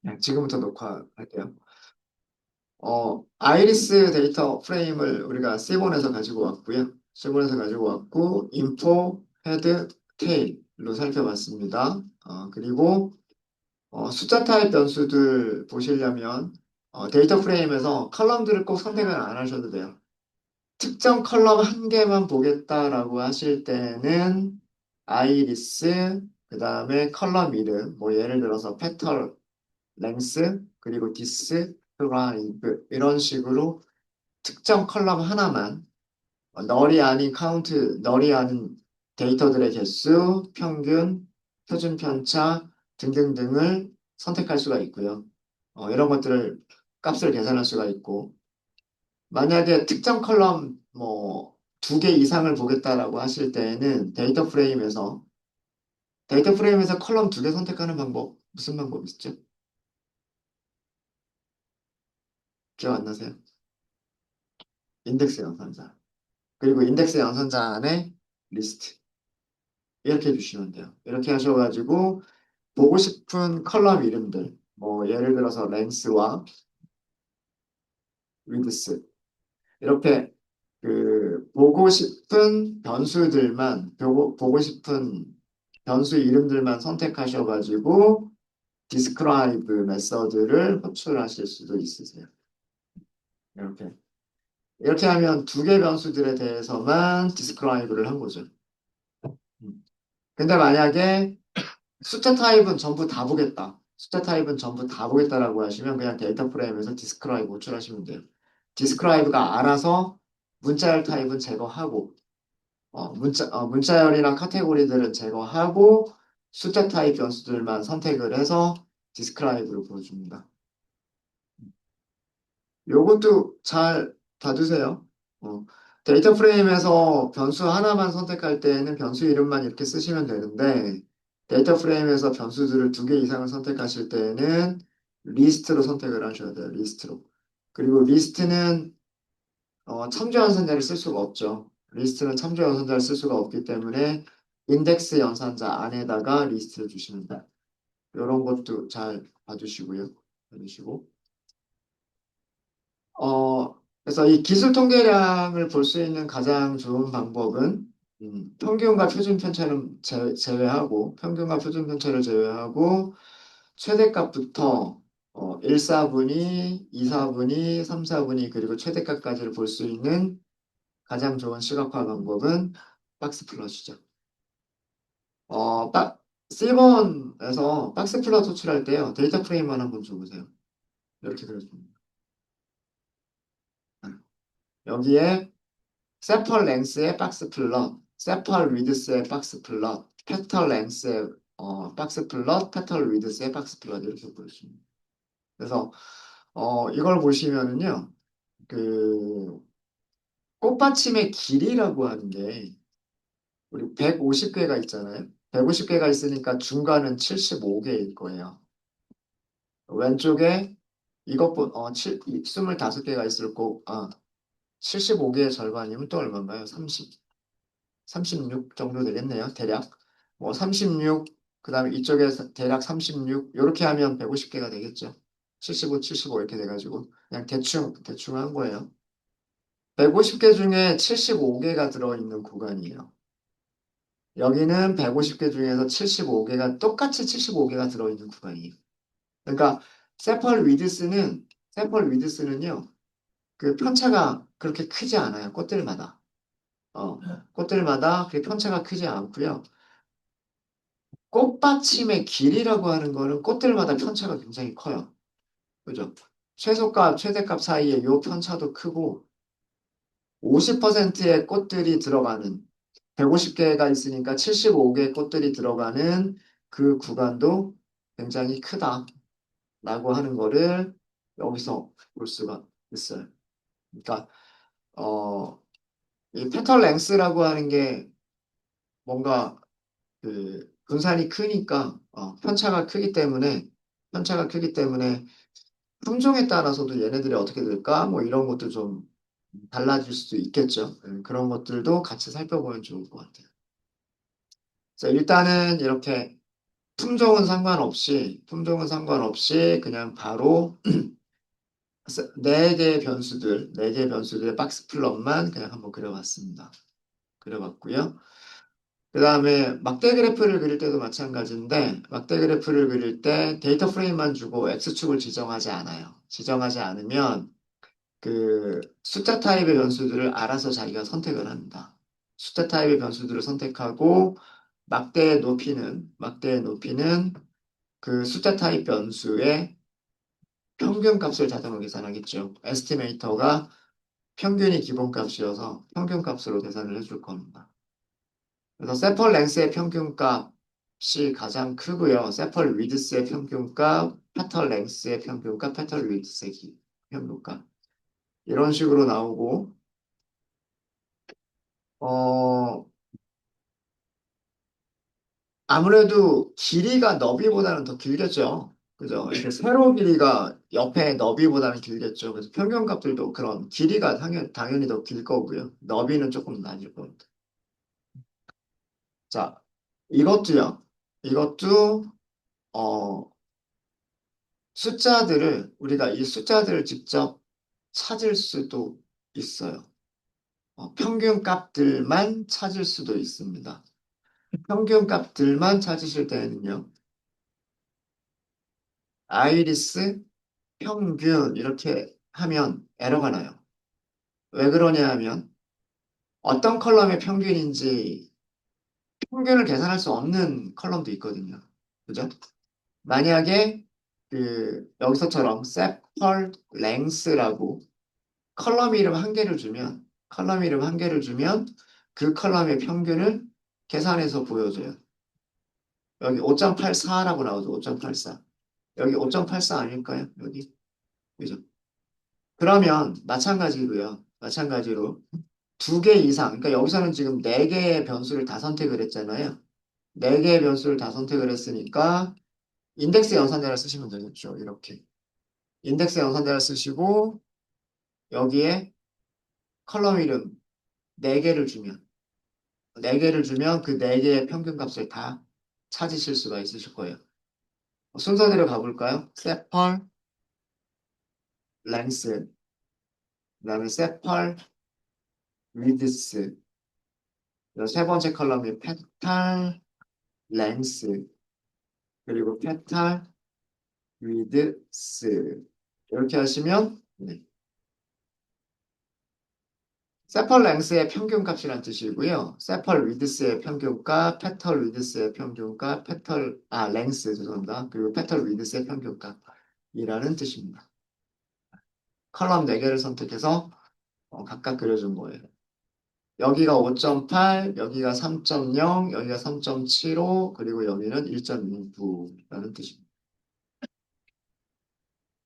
그냥 지금부터 녹화할게요. 어, 아이리스 데이터 프레임을 우리가 C본에서 가지고 왔고요. C본에서 가지고 왔고, 인포, 헤드, 테일로 살펴봤습니다. 어, 그리고 어, 숫자 타입 변수들 보시려면 어, 데이터 프레임에서 컬럼들을 꼭 선택을 안 하셔도 돼요. 특정 컬럼 한 개만 보겠다라고 하실 때는 아이리스, 그 다음에 컬럼 이름, 뭐 예를 들어서 페털 랭스, 그리고 디스, 프라이브 이런 식으로 특정 컬럼 하나만 어, 널이 아닌 카운트, 널이 아닌 데이터들의 개수, 평균, 표준 편차 등등등을 선택할 수가 있고요. 어, 이런 것들을 값을 계산할 수가 있고 만약에 특정 컬럼 뭐 두 개 이상을 보겠다라고 하실 때에는 데이터 프레임에서 데이터 프레임에서 컬럼 두 개 선택하는 방법 무슨 방법 있죠? 기억 안 나세요? 인덱스 연산자 그리고 인덱스 연산자 안에 리스트 이렇게 해주시면 돼요. 이렇게 하셔가지고 보고 싶은 컬럼 이름들 뭐 예를 들어서 랭스와 위드스 이렇게 그 보고 싶은 변수들만 보고, 보고 싶은 변수 이름들만 선택하셔가지고 디스크라이브 메서드를 호출하실 수도 있으세요. 이렇게 이렇게 하면 두 개 변수들에 대해서만 디스크라이브를 한 거죠. 음. 근데 만약에 숫자 타입은 전부 다 보겠다. 숫자 타입은 전부 다 보겠다라고 하시면 그냥 데이터 프레임에서 디스크라이브 호출하시면 돼요. 디스크라이브가 알아서 문자열 타입은 제거하고 어, 문자, 어, 문자열이나 카테고리들은 제거하고 숫자 타입 변수들만 선택을 해서 디스크라이브를 보여줍니다. 요것도 잘 봐두세요. 어, 데이터 프레임에서 변수 하나만 선택할 때는 변수 이름만 이렇게 쓰시면 되는데 데이터 프레임에서 변수들을 두 개 이상을 선택하실 때는 리스트로 선택을 하셔야 돼요. 리스트로. 그리고 리스트는 어, 참조 연산자를 쓸 수가 없죠. 리스트는 참조 연산자를 쓸 수가 없기 때문에 인덱스 연산자 안에다가 리스트를 주시면 돼요. 이런 것도 잘 봐주시고요. 봐주시고. 어, 그래서 이 기술 통계량을 볼 수 있는 가장 좋은 방법은 음, 평균과 표준 편차를 제, 제외하고 평균과 표준 편차를 제외하고 최대값부터 어, 1, 4분위, 2, 4분위, 3, 4분위 그리고 최대값까지를 볼 수 있는 가장 좋은 시각화 방법은 박스 플러시죠. 어, 박, C번에서 박스 플러스 호출할 때요. 데이터 프레임만 한번 줘보세요. 이렇게 그려줍니다. 여기에 세펄 랭스의 박스 플럿, 세펄 위드스의 박스 플럿, 페털 랭스의 어, 박스 플럿, 페털 위드스의 박스 플럿 이렇게 보여줍니다. 그래서 어, 이걸 보시면은요, 그 꽃받침의 길이라고 하는 게 우리 150개가 있잖아요. 150개가 있으니까 중간은 75개일 거예요. 왼쪽에 이것보 어, 7, 25개가 있을 거, 아, 75개의 절반이면 또 얼마인가요? 30, 36 정도 되겠네요. 대략. 뭐 36, 그 다음에 이쪽에 대략 36, 이렇게 하면 150개가 되겠죠. 75, 75 이렇게 돼가지고 그냥 대충, 대충 한 거예요. 150개 중에 75개가 들어있는 구간이에요. 여기는 150개 중에서 75개가 똑같이 75개가 들어있는 구간이에요. 그러니까 세펄 위드스는 세펄 위드스는요. 그 편차가 그렇게 크지 않아요. 꽃들마다. 어, 꽃들마다 그 편차가 크지 않고요. 꽃받침의 길이라고 하는 거는 꽃들마다 편차가 굉장히 커요. 그죠? 최소값, 최대값 사이에 이 편차도 크고 50%의 꽃들이 들어가는 150개가 있으니까 75개의 꽃들이 들어가는 그 구간도 굉장히 크다라고 하는 거를 여기서 볼 수가 있어요. 그러니까 어, 이 페털 랭스라고 하는 게 뭔가 그 분산이 크니까 어, 편차가 크기 때문에 편차가 크기 때문에 품종에 따라서도 얘네들이 어떻게 될까 뭐 이런 것도 좀 달라질 수도 있겠죠. 네, 그런 것들도 같이 살펴보면 좋을 것 같아요. 자, 일단은 이렇게 품종은 상관없이, 품종은 상관없이 그냥 바로 네 개의 변수들, 네 개의 변수들의 박스 플롯만 그냥 한번 그려봤습니다. 그려봤고요. 그 다음에 막대 그래프를 그릴 때도 마찬가지인데 막대 그래프를 그릴 때 데이터 프레임만 주고 X축을 지정하지 않아요. 지정하지 않으면 그 숫자 타입의 변수들을 알아서 자기가 선택을 합니다. 숫자 타입의 변수들을 선택하고 막대의 높이는 막대의 높이는 그 숫자 타입 변수의 평균 값을 자동으로 계산하겠죠. 에스티메이터가 평균이 기본값이어서 평균 값으로 계산을 해줄 겁니다. 그래서 세펄 랭스의 평균값이 가장 크고요. 세펄 위드스의 평균값, 패털 랭스의 평균값, 패털 위드스의 평균값 이런 식으로 나오고 어 아무래도 길이가 너비보다는 더 길겠죠. 그죠? 이렇게 세로 길이가 옆에 너비보다는 길겠죠. 그래서 평균값들도 그런 길이가 당연, 당연히 더 길 거고요. 너비는 조금 낮을 겁니다. 자, 이것도요. 이것도 어 숫자들을 우리가 이 숫자들을 직접 찾을 수도 있어요. 어, 평균 값들만 찾을 수도 있습니다. 평균 값들만 찾으실 때는요. 아이리스 평균 이렇게 하면 에러가 나요. 왜 그러냐 하면 어떤 컬럼의 평균인지 평균을 계산할 수 없는 컬럼도 있거든요. 그죠? 만약에 그 여기서처럼 세펄 랭스라고 컬럼 이름 한 개를 주면 컬럼 이름 한 개를 주면 그 컬럼의 평균을 계산해서 보여줘요. 여기 5.84라고 나오죠. 5.84. 여기 5.84 아닐까요? 여기. 그죠? 그러면 마찬가지로요. 마찬가지로 두 개 이상. 그러니까 여기서는 지금 네 개의 변수를 다 선택을 했잖아요. 네 개의 변수를 다 선택을 했으니까 인덱스 연산자를 쓰시면 되겠죠. 이렇게. 인덱스 연산자를 쓰시고 여기에 컬럼 이름 4개를 주면 4개를 주면 그 4개의 평균값을 다 찾으실 수가 있으실 거예요. 순서대로 가볼까요? 세펄, 랭스, 그 다음에 세펄, 위드스 세 번째 컬럼이 페탈, 랭스 그리고 페탈, 위드스 이렇게 하시면 네. 세펄 랭스의 평균값이란 뜻이고요. 세펄 위드스의 평균값, 페털 위드스의 평균값, 페털 아 랭스 죄송합니다. 그리고 페털 위드스의 평균값이라는 뜻입니다. 컬럼 4개를 선택해서 어, 각각 그려준 거예요. 여기가 5.8, 여기가 3.0, 여기가 3.75, 그리고 여기는 1.69라는 뜻입니다.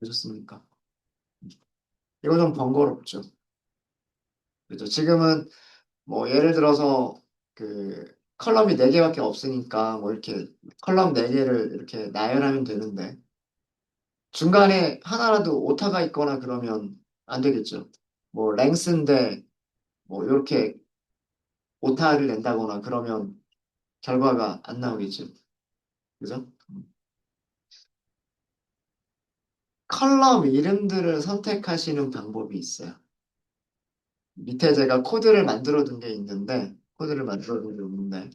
되셨습니까? 이거 좀 번거롭죠? 그죠? 지금은 뭐 예를 들어서 그 컬럼이 4개밖에 없으니까 뭐 이렇게 컬럼 4개를 이렇게 나열하면 되는데 중간에 하나라도 오타가 있거나 그러면 안 되겠죠. 뭐 랭스인데 뭐 이렇게 오타를 낸다거나 그러면 결과가 안 나오겠죠. 그죠? 컬럼 이름들을 선택하시는 방법이 있어요. 밑에 제가 코드를 만들어 둔 게 있는데 코드를 만들어 둔 게 있는데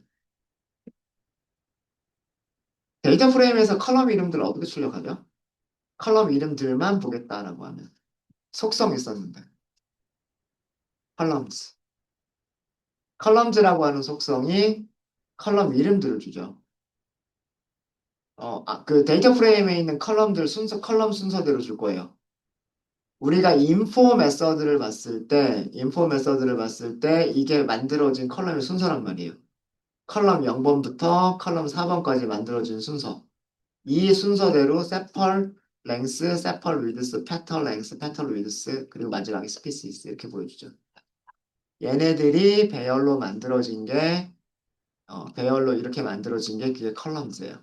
데이터 프레임에서 컬럼 이름들 어떻게 출력하죠? 컬럼 이름들만 보겠다라고 하면 속성 있었는데 컬럼즈 컬럼즈라고 하는 속성이 컬럼 이름들을 주죠. 어, 아, 그 데이터 프레임에 있는 컬럼들 순서 컬럼 순서대로 줄 거예요. 우리가 인포 메서드를 봤을 때, 인포 메서드를 봤을 때 이게 만들어진 컬럼의 순서란 말이에요. 컬럼 0번부터 컬럼 4번까지 만들어진 순서. 이 순서대로 세펄, 랭스, 세펄 위드스, 패턴 랭스, 패턴 위드스, 그리고 마지막에 스피시스 이렇게 보여주죠. 얘네들이 배열로 만들어진 게, 어, 배열로 이렇게 만들어진 게 그게 컬럼즈예요.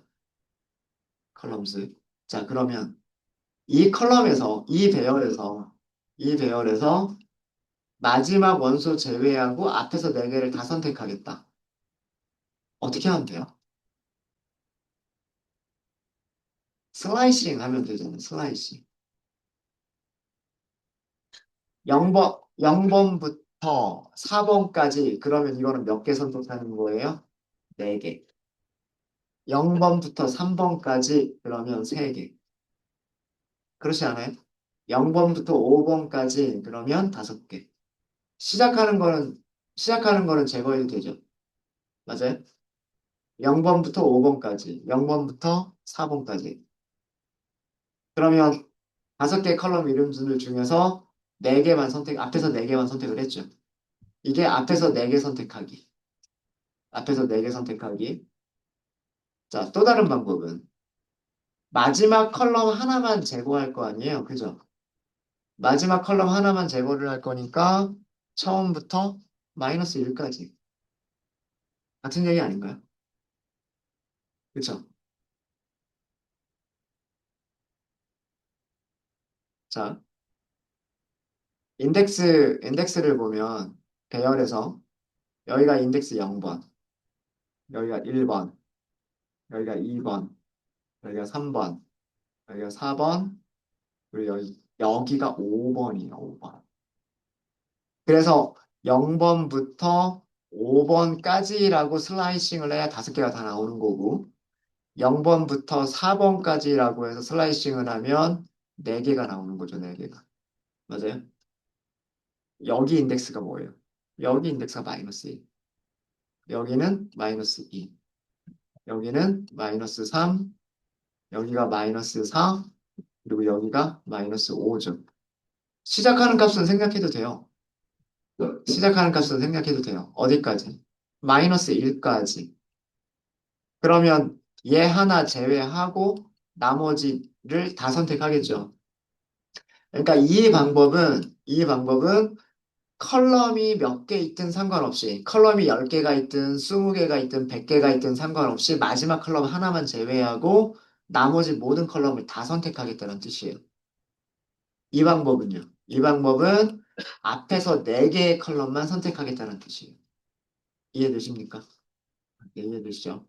컬럼즈. 자, 그러면 이 컬럼에서 이 배열에서 이 배열에서 마지막 원소 제외하고 앞에서 네 개를 다 선택하겠다. 어떻게 하면 돼요? 슬라이싱 하면 되잖아. 슬라이싱. 0번, 0번부터 4번까지 그러면 이거는 몇 개 선택하는 거예요? 4개. 0번부터 3번까지 그러면 3개. 그렇지 않아요? 0번부터 5번까지 그러면 5개. 시작하는 거는 시작하는 거는 제거해도 되죠. 맞아요? 0번부터 5번까지, 0번부터 4번까지. 그러면 5개 컬럼 이름들 중에서 4개만 선택, 앞에서 4개만 선택을 했죠. 이게 앞에서 4개 선택하기. 앞에서 4개 선택하기. 자, 또 다른 방법은 마지막 컬럼 하나만 제거할 거 아니에요. 그죠? 마지막 컬럼 하나만 제거를 할 거니까 처음부터 마이너스 1까지. 같은 얘기 아닌가요? 그쵸? 자, 인덱스, 인덱스를 보면 배열에서 여기가 인덱스 0번, 여기가 1번, 여기가 2번, 여기가 3번, 여기가 4번, 그리고 여기, 여기가 5번이에요, 5번. 그래서 0번부터 5번까지라고 슬라이싱을 해야 다섯 개가 다 나오는 거고, 0번부터 4번까지라고 해서 슬라이싱을 하면 4개가 나오는 거죠, 4개가. 맞아요? 여기 인덱스가 뭐예요? 여기 인덱스가 마이너스 1. 여기는 마이너스 2. 여기는 마이너스 3. 여기가 마이너스 4. 그리고 여기가 마이너스 5죠. 시작하는 값은 생략해도 돼요. 시작하는 값은 생략해도 돼요. 어디까지? 마이너스 1까지. 그러면 얘 하나 제외하고 나머지를 다 선택하겠죠. 그러니까 이 방법은 이 방법은 컬럼이 몇 개 있든 상관없이 컬럼이 10개가 있든 20개가 있든 100개가 있든 상관없이 마지막 컬럼 하나만 제외하고 나머지 모든 컬럼을 다 선택하겠다는 뜻이에요. 이 방법은요. 이 방법은 앞에서 4개의 컬럼만 선택하겠다는 뜻이에요. 이해되십니까? 네, 이해되시죠?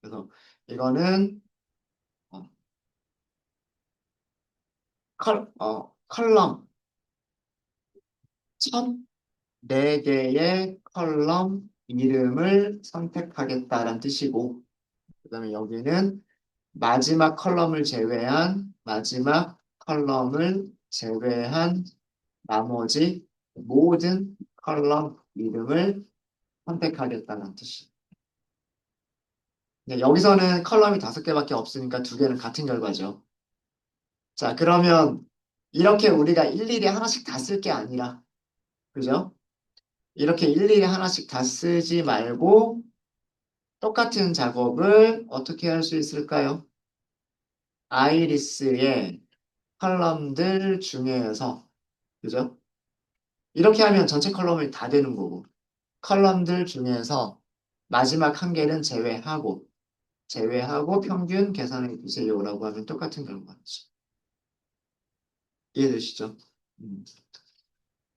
그래서 이거는 어, 컬, 어, 컬럼 첫 4개의 컬럼 이름을 선택하겠다는 뜻이고 그 다음에 여기는 마지막 컬럼을 제외한 마지막 컬럼을 제외한 나머지 모든 컬럼 이름을 선택하겠다는 뜻이에요. 네, 여기서는 컬럼이 다섯 개밖에 없으니까 두 개는 같은 결과죠. 자, 그러면 이렇게 우리가 일일이 하나씩 다 쓸 게 아니라, 그죠? 이렇게 일일이 하나씩 다 쓰지 말고 똑같은 작업을 어떻게 할 수 있을까요? 아이리스의 컬럼들 중에서, 그죠? 이렇게 하면 전체 컬럼이 다 되는 거고, 컬럼들 중에서 마지막 한 개는 제외하고, 제외하고 평균 계산해 주세요라고 하면 똑같은 결과죠. 이해되시죠? 음.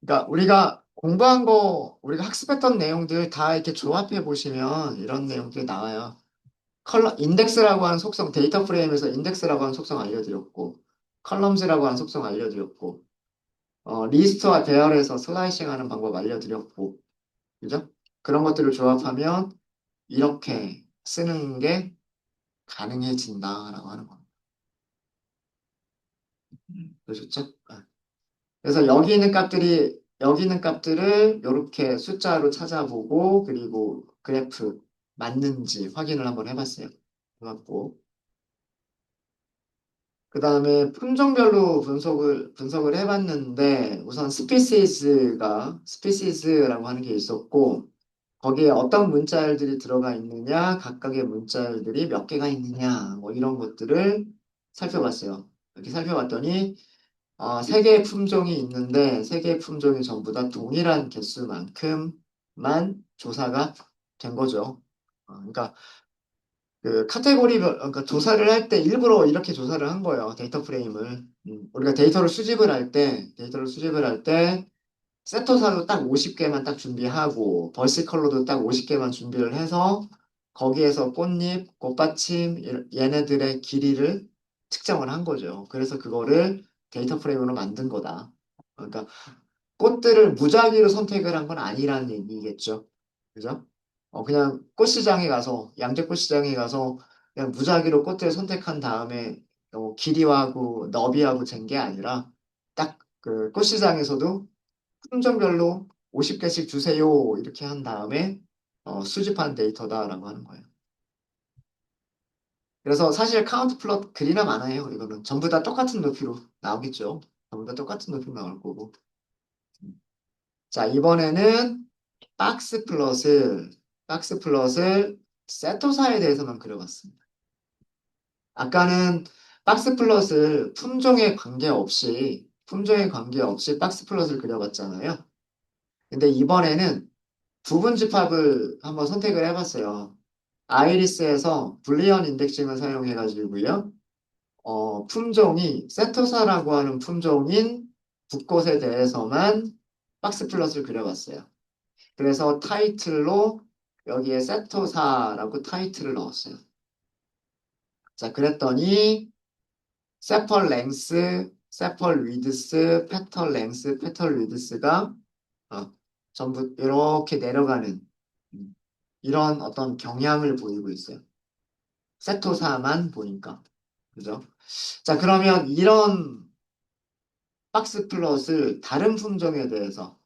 그러니까 우리가 공부한 거, 우리가 학습했던 내용들 다 이렇게 조합해 보시면 이런 내용들이 나와요. 컬럼, 인덱스라고 하는 속성, 데이터 프레임에서 인덱스라고 하는 속성 알려드렸고, 컬럼즈라고 하는 속성 알려드렸고, 어, 리스트와 배열에서 슬라이싱 하는 방법 알려드렸고, 그죠? 그런 것들을 조합하면 이렇게 쓰는 게 가능해진다라고 하는 겁니다. 그러셨죠? 아. 그래서 여기 있는 값들이 여기 있는 값들을 이렇게 숫자로 찾아보고 그리고 그래프 맞는지 확인을 한번 해봤어요. 해봤고 그 다음에 품종별로 분석을 분석을 해봤는데 우선 스피시스가 스피시스라고 하는 게 있었고 거기에 어떤 문자열들이 들어가 있느냐, 각각의 문자열들이 몇 개가 있느냐, 뭐 이런 것들을 살펴봤어요. 이렇게 살펴봤더니 어, 세 개의 품종이 있는데 세 개의 품종이 전부 다 동일한 개수만큼만 조사가 된 거죠. 어, 그러니까 그 카테고리별 그러니까 조사를 할 때 일부러 이렇게 조사를 한 거예요. 데이터 프레임을. 음, 우리가 데이터를 수집을 할 때, 데이터를 수집을 할 때 세터사도 딱 50개만 딱 준비하고 벌스 컬러도 딱 50개만 준비를 해서 거기에서 꽃잎, 꽃받침 얘네들의 길이를 측정을 한 거죠. 그래서 그거를 데이터 프레임으로 만든 거다. 그러니까 꽃들을 무작위로 선택을 한 건 아니라는 얘기겠죠. 그죠? 어, 그냥 꽃시장에 가서, 양재 꽃시장에 가서 그냥 무작위로 꽃들을 선택한 다음에 어, 길이하고 너비하고 잰 게 아니라 딱 그 꽃시장에서도 품종별로 50개씩 주세요. 이렇게 한 다음에 어, 수집한 데이터다라고 하는 거예요. 그래서 사실 카운트 플롯 그리나 마나예요. 이거는 전부 다 똑같은 높이로 나오겠죠. 전부 다 똑같은 높이로 나올 거고. 자, 이번에는 박스 플롯을 박스 플롯을 세토사에 대해서만 그려봤습니다. 아까는 박스 플롯을 품종에 관계없이 품종에 관계없이 박스 플롯을 그려봤잖아요. 근데 이번에는 부분 집합을 한번 선택을 해봤어요. 아이리스에서 불리언 인덱싱을 사용해가지고요. 어, 품종이 세토사라고 하는 품종인 붓꽃에 대해서만 박스 플롯을 그려봤어요. 그래서 타이틀로 여기에 세토사라고 타이틀을 넣었어요. 자, 그랬더니 세펄 랭스, 세펄 위드스, 페털 랭스, 페털 위드스가 어, 전부 이렇게 내려가는 음, 이런 어떤 경향을 보이고 있어요. 세토사만 보니까. 그죠? 자, 그러면 이런 박스 플롯을 다른 품종에 대해서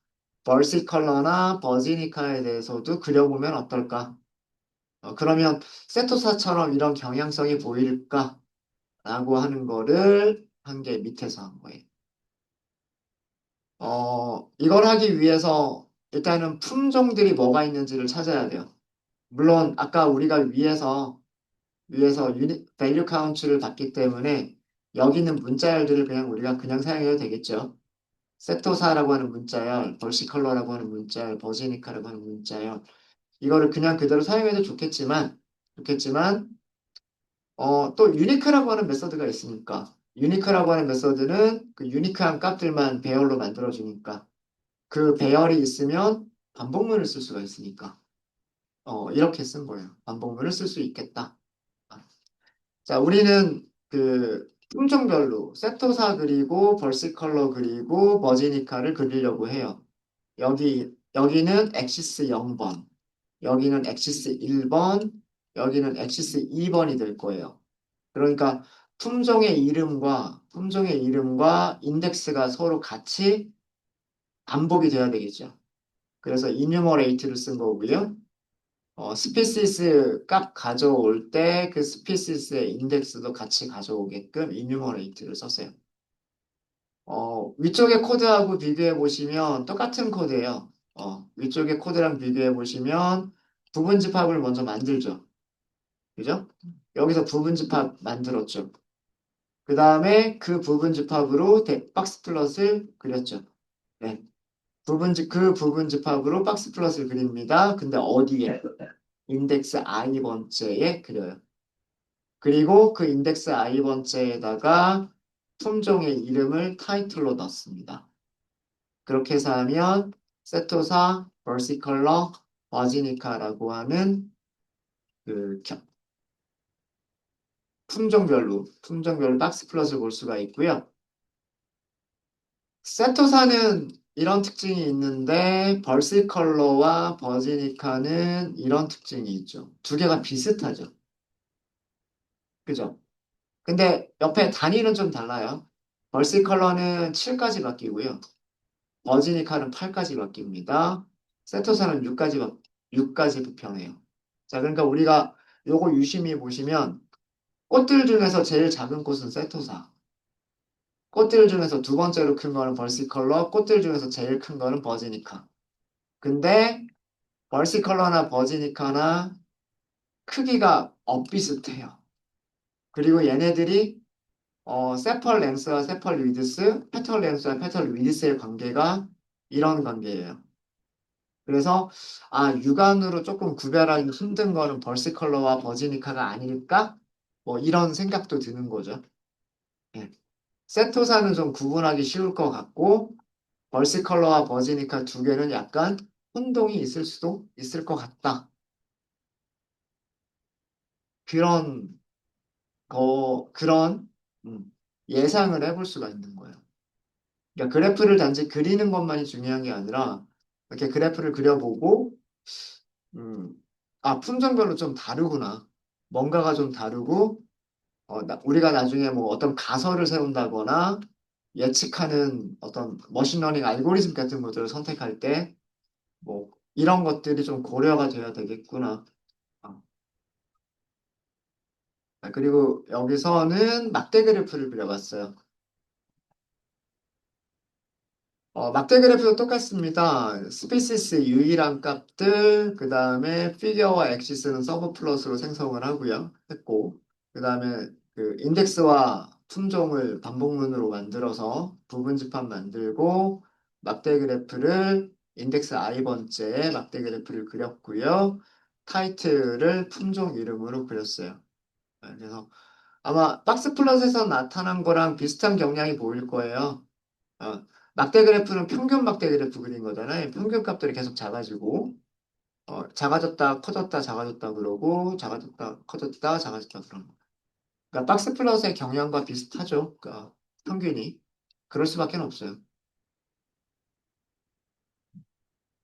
벌시 컬러나 버지니카에 대해서도 그려보면 어떨까? 어, 그러면 세토사처럼 이런 경향성이 보일까? 라고 하는 거를 한 게 밑에서 한 거예요. 어, 이걸 하기 위해서 일단은 품종들이 뭐가 있는지를 찾아야 돼요. 물론 아까 우리가 위에서 위에서 유닛 밸류 카운트를 봤기 때문에 여기 있는 문자열들을 그냥 우리가 그냥 사용해도 되겠죠. 세토사라고 하는 문자열, 벌시컬러라고 하는 문자열, 버지니카라고 하는 문자열. 이거를 그냥 그대로 사용해도 좋겠지만 좋겠지만 어, 또 유니크라고 하는 메서드가 있으니까. 유니크라고 하는 메서드는 그 유니크한 값들만 배열로 만들어주니까. 그 배열이 있으면 반복문을 쓸 수가 있으니까 어, 이렇게 쓴 거예요. 반복문을 쓸 수 있겠다. 자, 우리는 그 품종별로 세토사 그리고 벌시컬러 그리고 버지니카를 그리려고 해요. 여기 여기는 엑시스 0번, 여기는 엑시스 1번, 여기는 엑시스 2번이 될 거예요. 그러니까 품종의 이름과 품종의 이름과 인덱스가 서로 같이 반복이 돼야 되겠죠. 그래서 이뉴머레이트를 쓴 거고요. 어, 스피시스 값 가져올 때 그 스피시스의 인덱스도 같이 가져오게끔 이뉴머레이트를 썼어요. 어, 위쪽의 코드하고 비교해 보시면 똑같은 코드예요. 어, 위쪽의 코드랑 비교해 보시면 부분 집합을 먼저 만들죠. 그죠? 여기서 부분 집합 만들었죠. 그 다음에 그 부분 집합으로 박스 플롯을 그렸죠. 네. 부분 집, 그 부분 집합으로 박스 플롯을 그립니다. 근데 어디에? 인덱스 i번째에 그려요. 그리고 그 인덱스 i번째에다가 품종의 이름을 타이틀로 넣습니다. 그렇게 해서 하면 세토사, 버시컬러, 버지니카라고 하는 그 품종별로 품종별로 박스 플롯을 볼 수가 있고요. 세토사는 이런 특징이 있는데 벌시컬러와 버지니카는 이런 특징이 있죠. 두 개가 비슷하죠. 그죠? 근데 옆에 단위는 좀 달라요. 벌시컬러는 7까지 바뀌고요. 버지니카는 8까지 바뀝니다. 세토사는 6까지, 6까지 변해요. 자, 그러니까 우리가 요거 유심히 보시면 꽃들 중에서 제일 작은 꽃은 세토사. 꽃들 중에서 두 번째로 큰 거는 벌시컬러, 꽃들 중에서 제일 큰 거는 버지니카. 근데 벌시컬러나 버지니카나 크기가 엇비슷해요. 그리고 얘네들이 어, 세펄 랭스와 세펄 위드스, 페털 랭스와 페털 위드스의 관계가 이런 관계예요. 그래서 아 육안으로 조금 구별하기 힘든 거는 벌시컬러와 버지니카가 아닐까? 뭐 이런 생각도 드는 거죠. 네. 세토사는 좀 구분하기 쉬울 것 같고 벌시컬러와 버지니카 두 개는 약간 혼동이 있을 수도 있을 것 같다. 그런 거 그런 음, 예상을 해볼 수가 있는 거예요. 그러니까 그래프를 단지 그리는 것만이 중요한 게 아니라 이렇게 그래프를 그려보고 음, 아 품종별로 좀 다르구나. 뭔가가 좀 다르고 어, 나- 우리가 나중에 뭐 어떤 가설을 세운다거나 예측하는 어떤 머신러닝 알고리즘 같은 것들을 선택할 때 뭐 이런 것들이 좀 고려가 돼야 되겠구나. 어. 아, 그리고 여기서는 막대 그래프를 그려봤어요. 어, 막대 그래프도 똑같습니다. 스피시스 유일한 값들, 그 다음에 피겨와 엑시스는 서브 플러스로 생성을 하고요. 했고, 그 다음에 그 인덱스와 품종을 반복문으로 만들어서 부분 집합 만들고, 막대 그래프를 인덱스 i번째에 막대 그래프를 그렸고요. 타이틀을 품종 이름으로 그렸어요. 네, 그래서 아마 박스 플롯에서 나타난 거랑 비슷한 경향이 보일 거예요. 어, 막대 그래프는 평균 막대 그래프 그린 거잖아요. 평균 값들이 계속 작아지고, 어, 작아졌다, 커졌다, 작아졌다 그러고, 작아졌다, 커졌다, 작아졌다 그런 거. 그러니까 박스 플롯의 경향과 비슷하죠. 그러니까 평균이. 그럴 수밖에 없어요.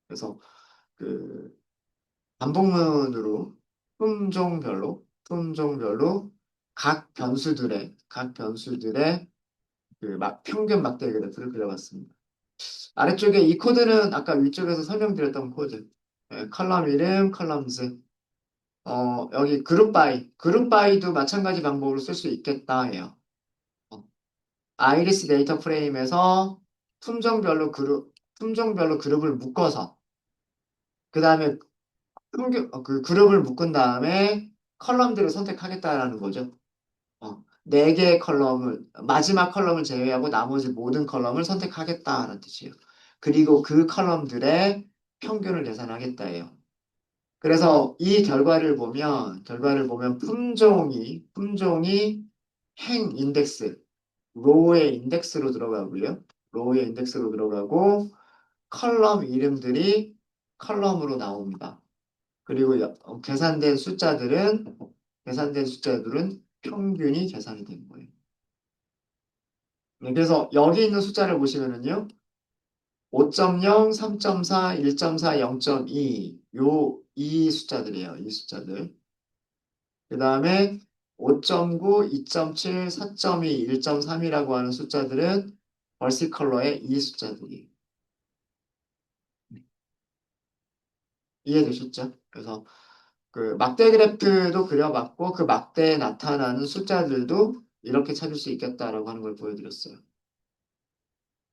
그래서 그 반복문으로 품종별로, 품종별로 각 변수들의, 각 변수들의 그 막, 평균 막대 그래프를 그려봤습니다. 아래쪽에 이 코드는 아까 위쪽에서 설명드렸던 코드. 예, 컬럼 이름, 컬럼즈. 어, 여기 그룹 바이. 그룹 바이도 마찬가지 방법으로 쓸 수 있겠다 해요. 어, 아이리스 데이터 프레임에서 품종별로 그룹, 품종별로 그룹을 묶어서 그 다음에 그 그룹을 묶은 다음에 컬럼들을 선택하겠다라는 거죠. 어, 네 개의 컬럼을, 마지막 컬럼을 제외하고 나머지 모든 컬럼을 선택하겠다라는 뜻이에요. 그리고 그 컬럼들의 평균을 계산하겠다예요. 그래서 이 결과를 보면, 결과를 보면 품종이, 품종이 행 인덱스, 로우의 인덱스로 들어가고요. 로우의 인덱스로 들어가고, 컬럼 이름들이 컬럼으로 나옵니다. 그리고 여- 어, 계산된 숫자들은, 계산된 숫자들은 평균이 계산이 된 거예요. 네, 그래서 여기 있는 숫자를 보시면은요. 5.0, 3.4, 1.4, 0.2, 요, 이 숫자들이에요. 이 숫자들. 그 다음에 5.9, 2.7, 4.2, 1.3이라고 하는 숫자들은 벌시 컬러의 이 숫자들이에요. 이해되셨죠? 그래서 그 막대 그래프도 그려봤고 그 막대에 나타나는 숫자들도 이렇게 찾을 수 있겠다라고 하는 걸 보여드렸어요.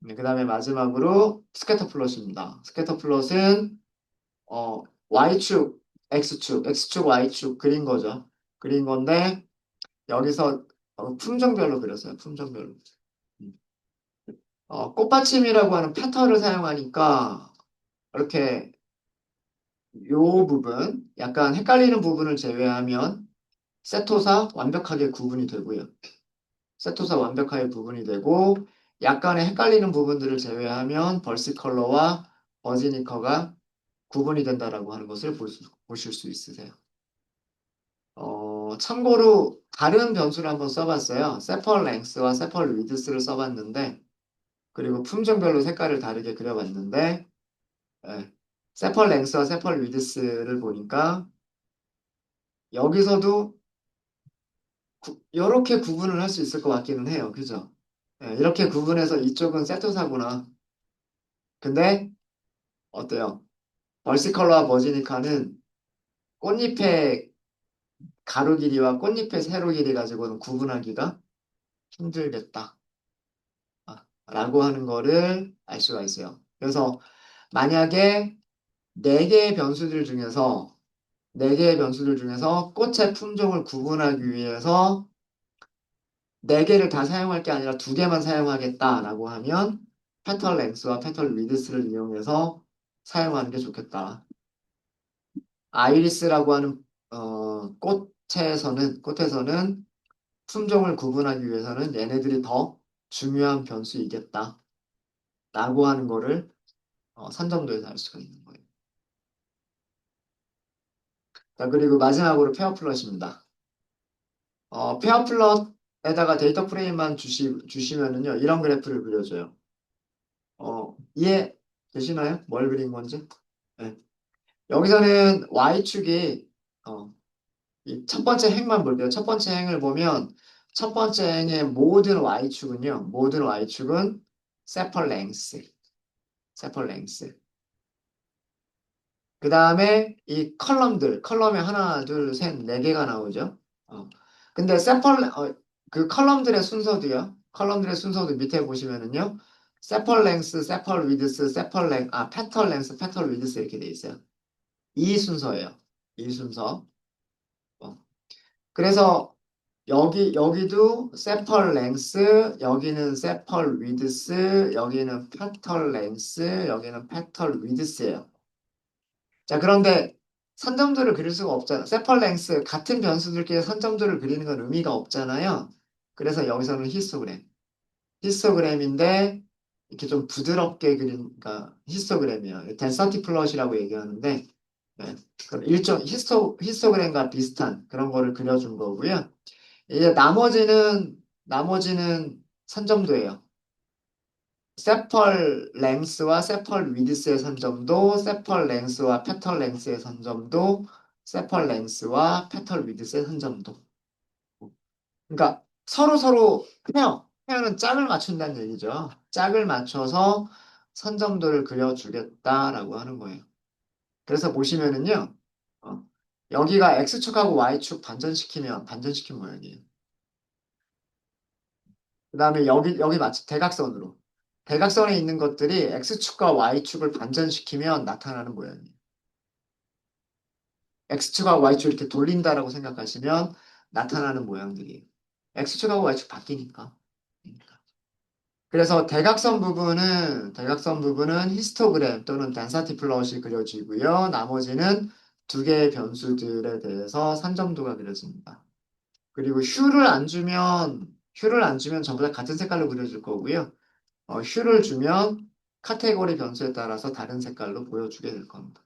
네, 그 다음에 마지막으로 스캐터 플롯입니다. 스캐터 플롯은 어, Y축, X축, X축, Y축 그린 거죠. 그린 건데 여기서 어, 품종별로 그렸어요. 품종별로. 음. 어, 꽃받침이라고 하는 패턴을 사용하니까 이렇게 요 부분, 약간 헷갈리는 부분을 제외하면 세토사 완벽하게 구분이 되고요. 세토사 완벽하게 구분이 되고 약간의 헷갈리는 부분들을 제외하면 벌스 컬러와 버지니커가 구분이 된다라고 하는 것을 볼 수- 보실 수 있으세요. 어, 참고로 다른 변수를 한번 써봤어요. 세펄 랭스와 세펄 위드스를 써봤는데 그리고 품종별로 색깔을 다르게 그려봤는데 예, 세펄 랭스와 세펄 위드스를 보니까 여기서도 이렇게 구분을 할 수 있을 것 같기는 해요. 그죠? 예, 이렇게 구분해서 이쪽은 세토사구나. 근데 어때요? 벌시컬러와 버지니카는 꽃잎의 가로 길이와 꽃잎의 세로 길이 가지고는 구분하기가 힘들겠다. 아, 라고 하는 거를 알 수가 있어요. 그래서 만약에 네 개의 변수들 중에서 네 개의 변수들 중에서 꽃의 품종을 구분하기 위해서 네 개를 다 사용할 게 아니라 두 개만 사용하겠다라고 하면 패턴 랭스와 패턴 위드스를 이용해서 사용하는 게 좋겠다. 아이리스라고 하는 어, 꽃에서는 꽃에서는 품종을 구분하기 위해서는 얘네들이 더 중요한 변수이겠다. 라고 하는 거를 어, 산정도에서 알 수가 있는 거예요. 자, 그리고 마지막으로 페어 플롯입니다. 어, 페어 플롯 에다가 데이터 프레임만 주시, 주시면은요, 이런 그래프를 그려줘요. 어, 이해 되시나요? 뭘 그린 건지? 네. 여기서는 Y축이, 어, 이첫 번째 행만 볼게요. 첫 번째 행을 보면, 첫 번째 행의 모든 Y축은요, 모든 Y축은 세펄 랭스, 세펄 랭스. 그 다음에 이 컬럼들, 컬럼에 하나, 둘, 셋, 네 개가 나오죠. 어. 근데 세펄, 어, 그 컬럼들의 순서도요. 컬럼들의 순서도 밑에 보시면은요. 세펄 랭스, 세펄 위드스, 세펄 랭, 아, 페털 랭스, 페털 위드스 이렇게 돼 있어요. 이 순서예요. 이 순서. 어. 그래서 여기, 여기도 세펄 랭스, 여기는 세펄 위드스, 여기는 페털 랭스, 여기는 페털 위드스예요. 자, 그런데 선점도를 그릴 수가 없잖아. 세펄 랭스 같은 변수들끼리 선점도를 그리는 건 의미가 없잖아요. 그래서 여기서는 히스토그램. 히스토그램인데 이렇게 좀 부드럽게 그린, 그러니까 히스토그램이에요. 덴서티 플롯이라고 얘기하는데 네. 그럼 일종 히스토, 히스토그램과 비슷한 그런 거를 그려준 거고요. 이제 나머지는 나머지는 선점도예요. 세펄 랭스와 세펄 위드스의 선점도, 세펄 랭스와 페털 랭스의 선점도, 세펄 랭스와 페털 위드스의 선점도. 그러니까 서로 서로 페어, 페어는 짝을 맞춘다는 얘기죠. 짝을 맞춰서 선점도를 그려주겠다라고 하는 거예요. 그래서 보시면은요, 어, 여기가 X축하고 Y축 반전시키면 반전시킨 모양이에요. 그 다음에 여기, 여기 마치 대각선으로. 대각선에 있는 것들이 X축과 Y축을 반전시키면 나타나는 모양이에요. X축과 Y축 이렇게 돌린다라고 생각하시면 나타나는 모양들이에요. X축하고 Y축 바뀌니까. 그래서 대각선 부분은 대각선 부분은 히스토그램 또는 덴사티 플롯이 그려지고요. 나머지는 두 개의 변수들에 대해서 산점도가 그려집니다. 그리고 휴를 안 주면 휴를 안 주면 전부 다 같은 색깔로 그려줄 거고요. 어, 휴를 주면 카테고리 변수에 따라서 다른 색깔로 보여주게 될 겁니다.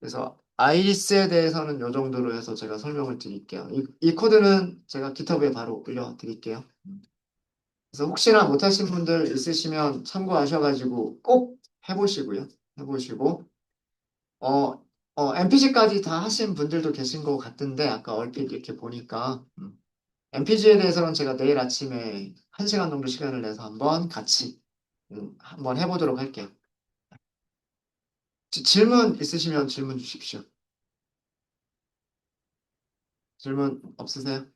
그래서 아이리스에 대해서는 이 정도로 해서 제가 설명을 드릴게요. 이, 이 코드는 제가 기터브에 바로 올려드릴게요. 그래서 혹시나 못하신 분들 있으시면 참고하셔가지고 꼭 해보시고요. 해보시고 어, 어, MPG까지 다 하신 분들도 계신 것 같은데 아까 얼핏 이렇게 보니까 음. MPG에 대해서는 제가 내일 아침에 1시간 정도 시간을 내서 한번 같이 음, 한번 해보도록 할게요. 지- 질문 있으시면 질문 주십시오. 질문 없으세요?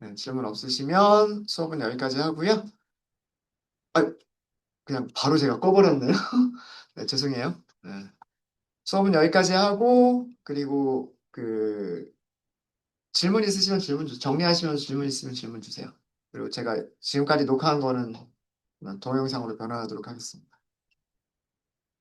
네, 질문 없으시면 수업은 여기까지 하고요. 아, 그냥 바로 제가 꺼버렸네요. 네, 죄송해요. 네. 수업은 여기까지 하고 그리고 그 질문 있으시면 질문 주, 정리하시면서 질문 있으면 질문 주세요. 그리고 제가 지금까지 녹화한 거는 동영상으로 변환하도록 하겠습니다.